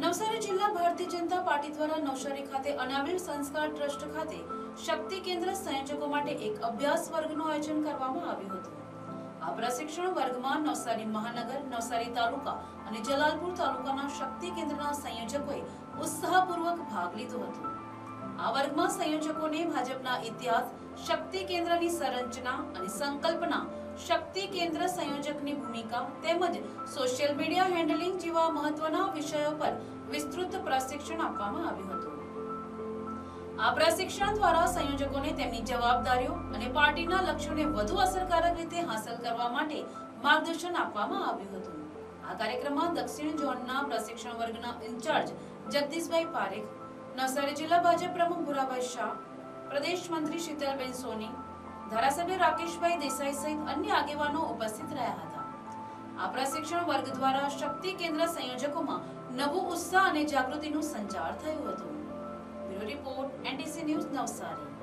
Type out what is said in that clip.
નવસારી જિલ્લા ભારતીય જનતા પાર્ટી દ્વારા નવસારી ખાતે અનાવિલ સંસ્કાર ટ્રસ્ટ ખાતે શક્તિ કેન્દ્ર સંયોજકો માટે એક અભ્યાસ વર્ગનું આયોજન કરવામાં આવ્યું હતું. આ પ્રશિક્ષણ વર્ગમાં નવસારી મહાનગર, નવસારી તાલુકા અને જલાલપુર તાલુકાના શક્તિ કેન્દ્રના સંયોજકોએ ઉત્સાહપૂર્વક ભાગ લીધો હતો. આ વર્ગમાં સંયોજકોને ભાજપના ઇતિહાસ, શક્તિ કેન્દ્રની સંરચના અને સંકલ્પના શક્તિ કેન્દ્ર સંયોજકની ભૂમિકા તેમજ સોશિયલ મીડિયા હેન્ડલિંગ જેવા મહત્વના વિષયો પર વિસ્તૃત પ્રશિક્ષણ આપવામાં આવ્યું હતું. આ પ્રશિક્ષણ દ્વારા સંયોજકોને તેમની જવાબદારીઓ અને પાર્ટીના લક્ષ્યોને વધુ અસરકારક રીતે હાંસલ કરવા માટે માર્ગદર્શન આપવામાં આવ્યું હતું. આ કાર્યક્રમમાં દક્ષિણ ઝોનના પ્રશિક્ષણ વર્ગના ઇન્ચાર્જ જગદીશભાઈ પારેખ નવસારી જિલ્લા ભાજપ પ્રમુખ ભુરાભાઈ શાહ, પ્રદેશ મંત્રી શીતલબેન સોની, ધારાસભ્ય રાકેશભાઈ દેસાઈ સહિત અન્ય આગેવાનો ઉપસ્થિત રહ્યા હતા. આ પ્રશિક્ષણ વર્ગ દ્વારા શક્તિ કેન્દ્ર સંયોજકોમાં નવો ઉત્સાહ અને જાગૃતિનું સંચાર થયું હતું. Bureau report NTC news Navsari.